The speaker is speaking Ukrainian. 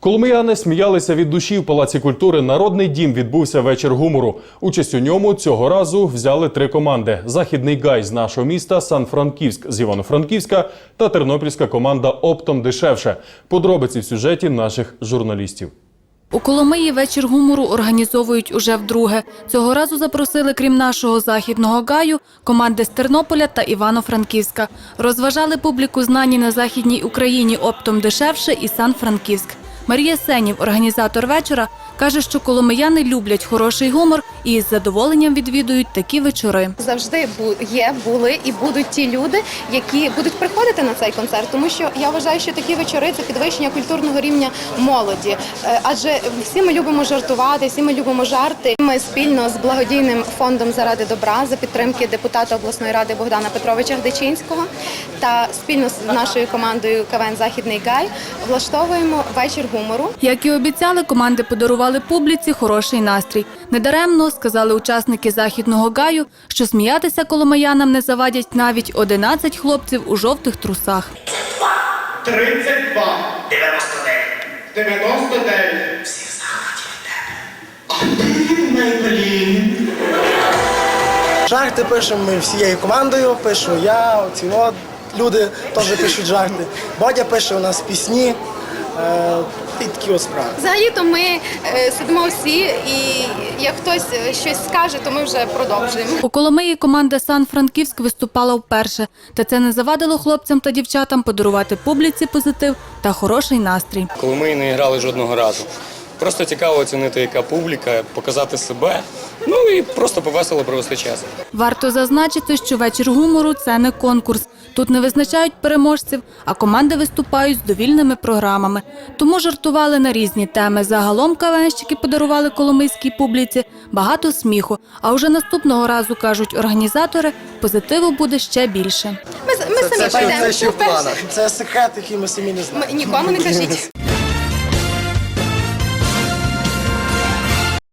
Коломияни сміялися від душі в Палаці культури. Народний дім відбувся вечір гумору. Участь у ньому цього разу взяли три команди: Західний гай з нашого міста, Сан-Франківськ з Івано-Франківська та тернопільська команда Оптом дешевше. Подробиці в сюжеті наших журналістів. У Коломиї вечір гумору організовують уже вдруге. Цього разу запросили, крім нашого західного гаю, команди з Тернополя та Івано-Франківська. Розважали публіку знані на Західній Україні оптом дешевше і Сан-Франківськ. Марія Сенів, організатор вечора, каже, що коломияни люблять хороший гумор і із задоволенням відвідують такі вечори. завжди є, були і будуть ті люди, які будуть приходити на цей концерт. Тому що я вважаю, що такі вечори це підвищення культурного рівня молоді. Е, Адже всі ми любимо жартувати, всі ми любимо жарти. Ми спільно з благодійним фондом заради добра за підтримки депутата обласної ради Богдана Петровича Гдичинського та спільно з нашою командою КВН Західний Гай влаштовуємо вечір гумору. Як і обіцяли, команди подарували публіці хороший настрій. Недаремно сказали учасники західного гаю, що сміятися коломиянам не завадять навіть 11 хлопців у жовтих трусах. 32, 99. 99. Всі закладі від тебе. А ти найблін. Жарти пишемо ми всією командою, пишу я, оці от люди теж пишуть жарти. Бодя пише у нас пісні. Такі от справи. Взагалі-то ми е, сидимо всі, і як хтось е, щось скаже, то ми вже продовжуємо. У Коломиї команда Сан-Франківськ виступала вперше, та це не завадило хлопцям та дівчатам подарувати публіці позитив та хороший настрій. коли ми не грали жодного разу. Просто цікаво оцінити, яка публіка, показати себе, ну і просто повесело провести час. Варто зазначити, що вечір гумору це не конкурс. Тут не визначають переможців, а команди виступають з довільними програмами. Тому жартували на різні теми. Загалом кавенщики подарували коломийській публіці багато сміху. А вже наступного разу кажуть організатори, позитиву буде ще більше. Ми, ми самі Це, це, це ще в планах. Це секрет, який ми самі не знаємо. ми- Нікому не кажіть.